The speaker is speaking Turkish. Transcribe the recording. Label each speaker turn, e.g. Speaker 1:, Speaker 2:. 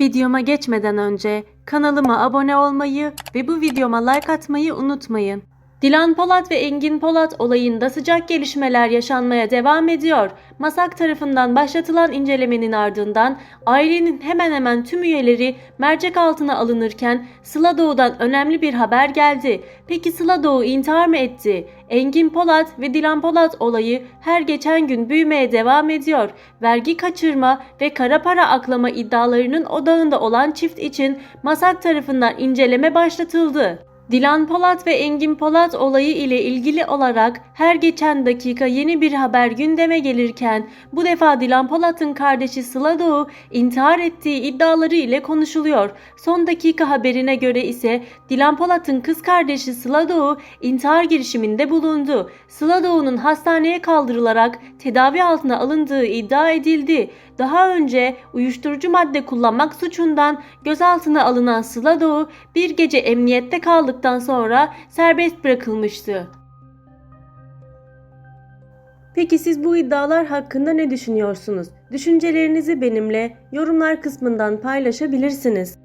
Speaker 1: Videoma geçmeden önce kanalıma abone olmayı ve bu videoma like atmayı unutmayın. Dilan Polat ve Engin Polat olayında sıcak gelişmeler yaşanmaya devam ediyor. Masak tarafından başlatılan incelemenin ardından ailenin hemen hemen tüm üyeleri mercek altına alınırken Sıla Doğu'dan önemli bir haber geldi. Peki Sıla Doğu intihar mı etti? Engin Polat ve Dilan Polat olayı her geçen gün büyümeye devam ediyor. Vergi kaçırma ve kara para aklama iddialarının odağında olan çift için Masak tarafından inceleme başlatıldı. Dilan Polat ve Engin Polat olayı ile ilgili olarak her geçen dakika yeni bir haber gündeme gelirken bu defa Dilan Polat'ın kardeşi Sıla Doğu intihar ettiği iddiaları ile konuşuluyor. Son dakika haberine göre ise Dilan Polat'ın kız kardeşi Sıla Doğu intihar girişiminde bulundu. Sıla Doğu'nun hastaneye kaldırılarak tedavi altına alındığı iddia edildi. Daha önce uyuşturucu madde kullanmak suçundan gözaltına alınan Sıla Doğu bir gece emniyette kaldıktan sonra serbest bırakılmıştı. Peki siz bu iddialar hakkında ne düşünüyorsunuz? Düşüncelerinizi benimle yorumlar kısmından paylaşabilirsiniz.